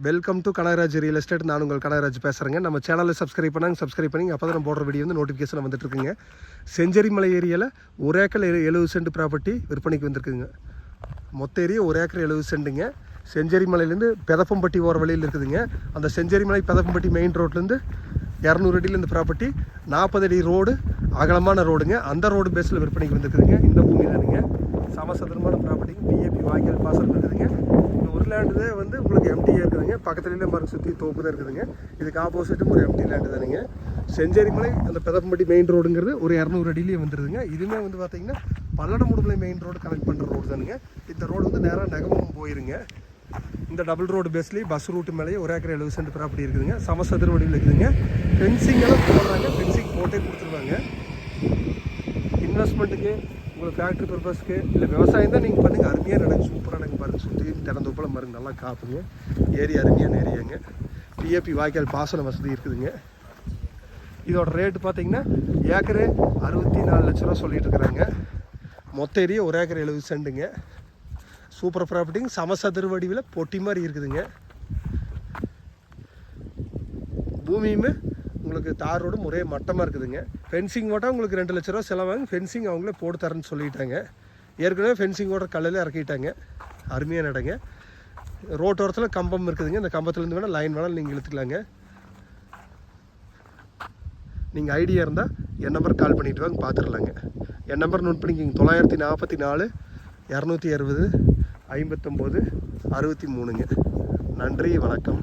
Welcome to Kanagaraj real estate நான் உங்கள் கனகராஜ் பேசுகிறேங்க நம்ம சேனலில் சப்ஸ்கிரைப் பண்ணாங்க சப்ஸ்கிரைப் பண்ணி அப்போ தான் நம்ம போடுற வீடியோ வந்து நோட்டிஃபிகேஷன் வந்துட்டுருக்குங்க செஞ்சேரி மலை ஏரியாவில் ஒரு ஏக்கர் எழு- எழுபது சென்ட் ப்ராப்பர்ட்டி விற்பனைக்கு வந்திருக்குங்க மொத்த ஏரியா ஒரு ஏக்கர் எழுபது சென்ட்டுங்க செஞ்சேரி மலையிலேருந்து பெதப்பம்பட்டி ஓர வழியில் இருக்குதுங்க. அந்த செஞ்சேரி மலை பெதப்பம்பட்டி மெயின் ரோட்லேருந்து இரநூறு அடியில் இந்த ப்ராப்பர்ட்டி நாற்பது அடி ரோடு அகலமான ரோடுங்க. அந்த ரோடு பேஸில் விற்பனைக்கு வந்துருக்குதுங்க. இந்த பூமி தானுங்க சமசதுரமான ப்ராப்பர்ட்டிங்க பிஏபி வாய்க்கால் பாசனம் இருக்குதுங்க. இந்த ஒரு லேண்டு வந்து உங்களுக்கு எம்டியாக இருக்குதுங்க. பக்கத்துலேயே மரம் சுற்றி தோப்பு தான் இருக்குதுங்க. இதுக்கு ஆப்போசிட்டும் ஒரு எம்டி லேண்டு தானுங்க. செஞ்சேரி மலை அந்த பெதப்பம்பட்டி மெயின் ரோடுங்கிறது ஒரு இரநூறு அடியிலேயே வந்துருதுங்க. இதுவுமே வந்து பார்த்தீங்கன்னா பல்லடமுடுமலை மெயின் ரோடு கனெக்ட் பண்ணுற ரோடு தானுங்க. இந்த ரோடு வந்து நேராக நகமும் போயிருங்க. இந்த டபுள் ரோடு பேஸ்லேயே பஸ் ரூட்டு மேலேயே ஒரு ஏக்கர் எழுபது சென்ட் ப்ராப்பர்ட்டி இருக்குதுங்க. சமசதுர வடிவில் இருக்குதுங்க. ஃபென்சிங் எல்லாம் போடுறாங்க ஃபென்சிங் போட்டே கொடுத்துருவாங்க இன்வெஸ்ட்மெண்ட்டுக்கு உங்களுக்கு ஃபேக்ட்ரி பர்பஸ்க்கு இல்லை விவசாயம் தான் நீங்கள் பண்ணுங்கள் அருமையாக நடக்கு சூப்பராக நடக்கு பாருங்கள் சுற்றி திறந்தோப்பில் பாருங்க நல்லா காப்புங்க. ஏரி அருமையான ஏரியாங்க பிஏபி வாய்க்கால் பாசன வசதி இருக்குதுங்க. இதோட ரேட்டு பார்த்தீங்கன்னா ஏக்கரு அறுபத்தி நாலு லட்ச ரூபா சொல்லிட்டு இருக்கிறாங்க. மொத்த ஏரியா ஒரு ஏக்கர் எழுபது சென்ட்டுங்க. சூப்பர் ப்ராப்பர்ட்டிங் சமசதுர வடிவில் பொட்டி மாதிரி இருக்குதுங்க. பூமியுமே உங்களுக்கு தார் ரோடும் ஒரே மட்டமாக இருக்குதுங்க. ஃபென்சிங் ஓட்டால் உங்களுக்கு ரெண்டு லட்ச ரூபா செலவாங்க ஃபென்சிங் அவங்களே போட்டு தரேன்னு சொல்லிட்டாங்க. ஏற்கனவே ஃபென்சிங் ஓட்டுற கல்லில் இறக்கிட்டாங்க. அருமையான இடங்க. ரோட்டோரத்தில் கம்பம் இருக்குதுங்க. இந்த கம்பத்துலேருந்து வேணால் லைன் வேணால் நீங்கள் இழுத்துக்கலாங்க. நீங்கள் ஐடியா இருந்தால் என் நம்பர் கால் பண்ணிட்டு வாங்க பார்த்துடலாங்க என் நம்பர் நோட் பண்ணிக்கிங்க. தொள்ளாயிரத்தி நாற்பத்தி நாலு இரநூத்தி அறுபது ஐம்பத்தொம்போது அறுபத்தி மூணுங்க. நன்றி வணக்கம்.